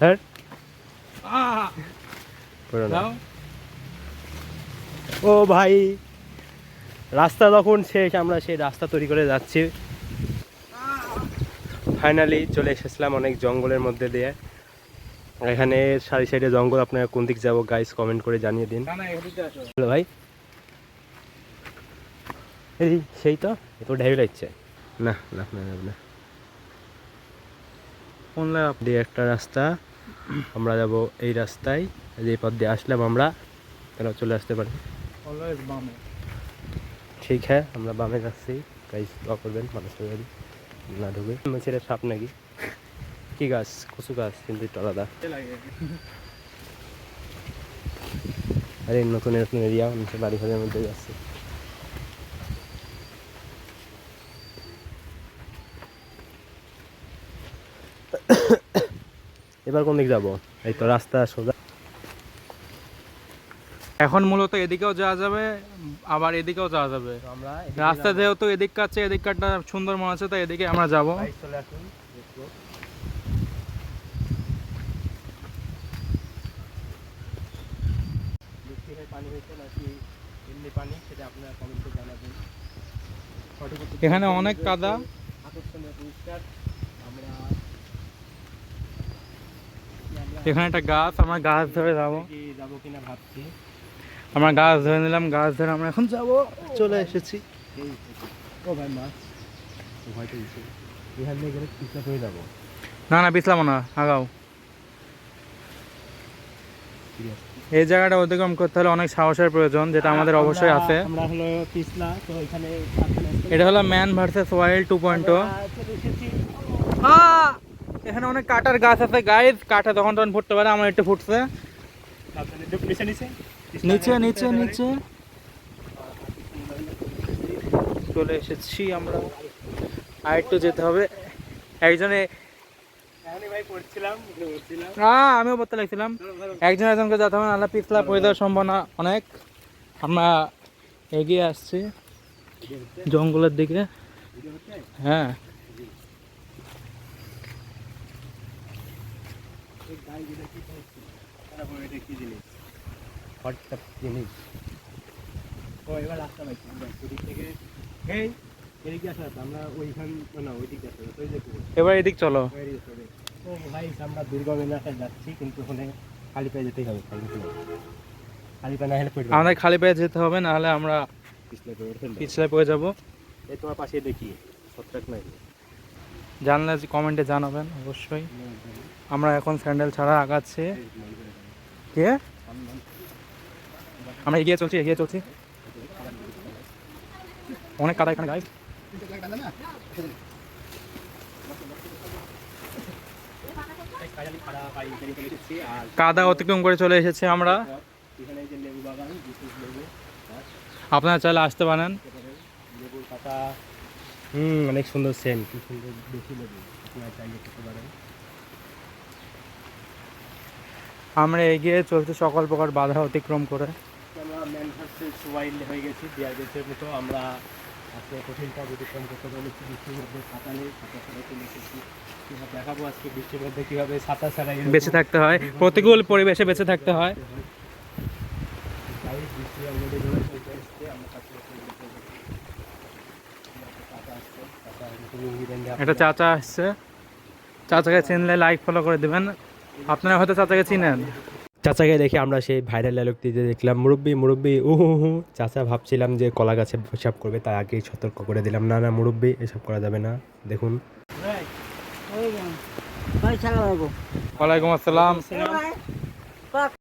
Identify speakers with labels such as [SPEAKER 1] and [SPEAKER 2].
[SPEAKER 1] হ্যাঁ ও ভাই রাস্তা তখন শেষ আমরা সেই রাস্তা তৈরি করে যাচ্ছি। ফাইনালি চলে এসেছিলাম অনেক জঙ্গলের মধ্যে দিয়ে। এখানে সারি সাইডে জঙ্গল আপনারা কোন দিক যাব গাইস কমেন্ট করে জানিয়ে দিন।
[SPEAKER 2] না না এদিকে আসো।
[SPEAKER 1] হ্যালো ভাই। এই সেই তো? এ তো ঢেউ লাগছে না না না না। না কোন দিয়ে একটা রাস্তা আমরা যাব এই রাস্তায় যে পথ দিয়ে আসলাম আমরা তারা চলে আসতে পারি।
[SPEAKER 2] বামে।
[SPEAKER 1] ঠিক হ্যাঁ আমরা বামে যাচ্ছি। গাইস দোয়া করবেন মানুষের বাড়ি না ঢুকে। ছেলে সাপ নাকি? কি গাছ? কচু গাছ কিন্তু একটু আলাদা। আরে নতুন নতুন এরিয়া মানুষের বাড়ি ঘরের মধ্যে যাচ্ছে। এবার কোন দিক যাব? এই তো রাস্তা সোজা।
[SPEAKER 2] এখন মূলত এদিকেও যাওয়া যাবে আবার এদিকেও যাওয়া যাবে।
[SPEAKER 1] আমরা
[SPEAKER 2] রাস্তা যেহেতু এদিক কাছে এদিক কাটটা সুন্দর মনে হচ্ছে তাই এদিকে আমরা যাব। এখানে অনেক কাদা।
[SPEAKER 1] আকর্ষণীয় আমরা
[SPEAKER 2] এখানে একটা গাছ আমরা গাছ ধরে যাব।
[SPEAKER 1] যাব কিনা ভাবছি
[SPEAKER 2] আমরা গাছ ধরে নিলাম গাছ ধরে আমরা এখন যাব।
[SPEAKER 1] চলে এসেছি। ও ভাই মাছ এখান থেকে গেলে হয়ে যাব।
[SPEAKER 2] না না পিছলাম না আগাও। এই জায়গাটা অতিক্রম করতে হলে অনেক সাহসের প্রয়োজন যেটা আমাদের অবশ্যই আছে।
[SPEAKER 1] আমরা হলো পিছলা তো এখানে
[SPEAKER 2] এটা হলো man versus wild two point এখানে অনেক কাটার গাছ আছে গাইজ কাঠা তখন তখন ফুটতে পারে আমার একটু ফুটছে।
[SPEAKER 1] নিচে নিচে
[SPEAKER 2] নিচে। চলে এসেছি আমরা। আর একটু যেতে হবে। একজনে আহ, আমিও বলতে লাগছিলাম। একজন একজনকে যেতে হবে নাহলে পিছলা পড়ে যাওয়ার সম্ভাবনা অনেক। আমরা এগিয়ে আসছি জঙ্গলের দিকে। হ্যাঁ।
[SPEAKER 1] জিনিস ও এবার রাস্তা আমরা ওইখান না।
[SPEAKER 2] এবার এদিক চলো
[SPEAKER 1] ভাই আমরা দুর্গম এলাকায় যাচ্ছি কিন্তু ওখানে খালি পায়ে যেতেই হবে খালি না হলে
[SPEAKER 2] আমাদের যেতে হবে, নাহলে আমরা
[SPEAKER 1] পিছলে পড়ে।
[SPEAKER 2] পিছলে পড়ে যাব
[SPEAKER 1] এই তোমার পাশে দেখি, ছত্রাক নাই
[SPEAKER 2] জানলে কমেন্টে জানাবেন, অবশ্যই। আমরা এখন স্যান্ডেল ছাড়া আগাচ্ছি। কে? আমরা এগিয়ে চলছি এগিয়ে চলছি। অনেক কাদা এখানে গাই
[SPEAKER 1] আর
[SPEAKER 2] কাদা অতিক্রম করে চলে এসেছি আমরা। আপনারা চাইলে আসতে পারেন।
[SPEAKER 1] লেবুর পাতা হুম অনেক সুন্দর সেন্ট কি সুন্দর বেশি লেবু আপনারা চাইলে খেতে পারেন।
[SPEAKER 2] আমরা এগিয়ে চলছি সকল প্রকার বাধা অতিক্রম করে।
[SPEAKER 1] আমরা ম্যান ভার্সেস ওয়াইল্ড হয়ে গেছি ডিয়ার গেছের মতো আমরা আজকে কঠিনটা অতিক্রম করতে পেরেছি বৃষ্টির মধ্যে ছাতা নেই ছাতা ছাড়া চলে এসেছি। কীভাবে দেখাবো আজকে বৃষ্টির মধ্যে কীভাবে ছাতা ছাড়া
[SPEAKER 2] বেঁচে থাকতে হয়। প্রতিকূল পরিবেশে বেঁচে থাকতে হয়
[SPEAKER 1] তাই বৃষ্টি অলরেডি ধরে চলতে এসছে আমরা কাছে ছাতা আসছে
[SPEAKER 2] একটা চাচা আসছে। চাচাকে চিনলে লাইক ফলো করে দেবেন। আপনারা হয়তো চাচাকে চিনেন।
[SPEAKER 1] চাচাকে দেখে আমরা সেই ভাইরাল ডায়লগ দিতে দেখলাম মুরব্বি মুরব্বি উ হু হু চাচা ভাবছিলাম যে কলা গাছে পেশাব করবে তার আগেই সতর্ক করে দিলাম না না মুরব্বি এসব করা যাবে না। দেখুন।
[SPEAKER 2] ওয়ালাইকুম আসসালাম।